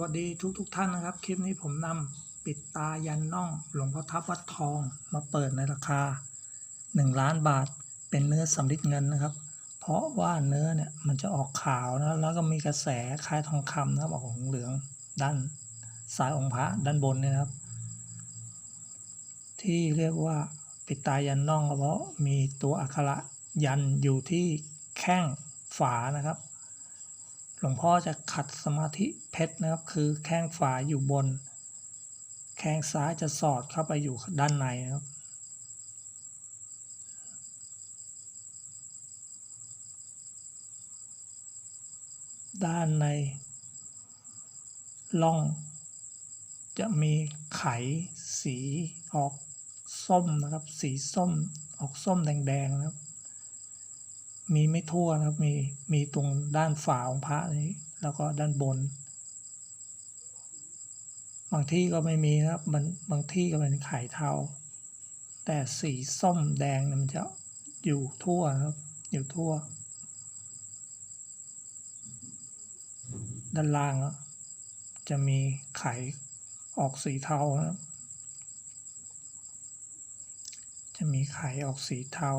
วัสดีทุกทุกๆท่านนะครับ คลิปนี้ผมนำปิดตายันน่อง หลวงพ่อทับวัดทองมาเปิดในราคา 1 ล้านบาทเป็นเนื้อสำริดเงินนะครับ เพราะว่าเนื้อเนี่ยมันจะออกขาวนะแล้วก็มีกระแสคล้ายทองคำนะครับออกของเหลืองด้านซ้ายองค์พระด้านบนเนี่ยนะครับ ที่เรียกว่าปิดตายันน่องเพราะมีตัวอักขระยันอยู่ที่แข้งฝานะครับ ลวงพ่อจะขัดสมาธิเพชรนะครับ คือแข้งฝาอยู่บน แข้งซ้ายจะสอดเข้าไปอยู่ด้านในนะครับด้านในล่อง จะมีไขสีออกส้มนะครับ สีส้มออกส้มแดงๆนะครับ มีไม่ทั่วนะครับ มีมีตรงด้านฝาของพระนี้ แล้วก็ด้านบน บางที่ก็ไม่มีนะครับบางบางที่ก็เป็นไข่เทา แต่สีส้มแดงมันจะอยู่ทั่วนะครับ อยู่ทั่ว ด้านล่างจะมีไข่ออกสีเทานะครับจะมีไข่ออกสีเทา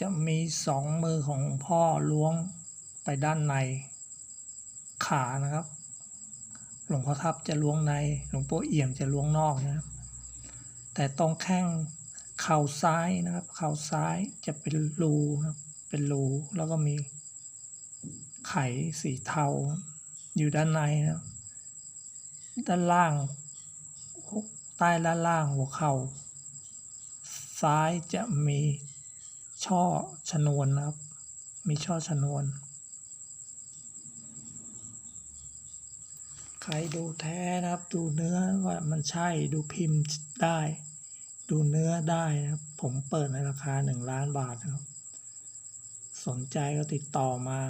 จะมีสองมือของพ่อล้วงไปด้านในขานะครับ หลวงพ่อทับจะล้วงใน หลวงปู่เอี่ยมจะล้วงนอกนะครับ แต่ตรงแข้งเข่าซ้ายนะครับ เข่าซ้ายจะเป็นรูนะครับ เป็นรูแล้วก็มีไข่สีเทาอยู่ด้านในนะครับ ด้านล่าง ใต้ด้านล่างหัวเข่าซ้ายจะมี ช่อชนวนนะครับ มีช่อชนวน ใครดูแท้นะครับ ดูเนื้อว่ามันใช่ดูพิมพ์ได้ ดูเนื้อได้นะครับ ผมเปิดในราคาหนึ่งล้านบาทนะครับ สนใจก็ติดต่อมา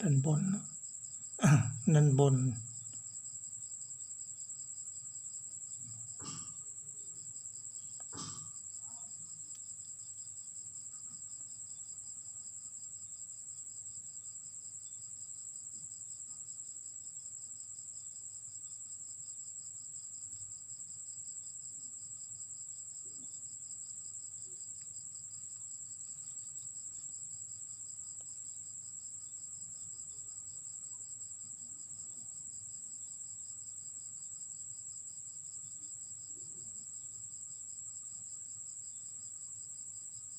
ด้านบนด้านบน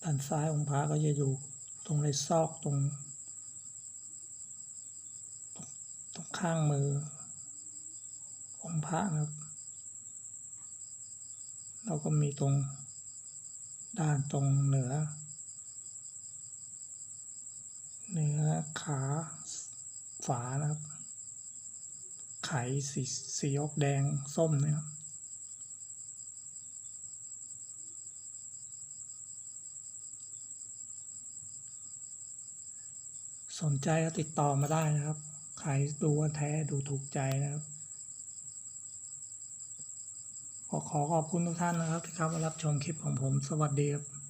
ด้านซ้ายองค์พระก็จะอยู่ตรงในซอกตรง ตรงข้างมือ องค์พระนะครับแล้วก็มีตรงด้านตรงเหนือ เหนือขาฝานะครับ ไขสีสีออกแดงส้มนะครับ สนใจก็ติดต่อมาได้นะครับ ขายดูว่าแท้ดูถูกใจนะครับ ขอขอขอบคุณทุกท่านนะครับที่เข้ามารับชมคลิปของผม สวัสดีครับ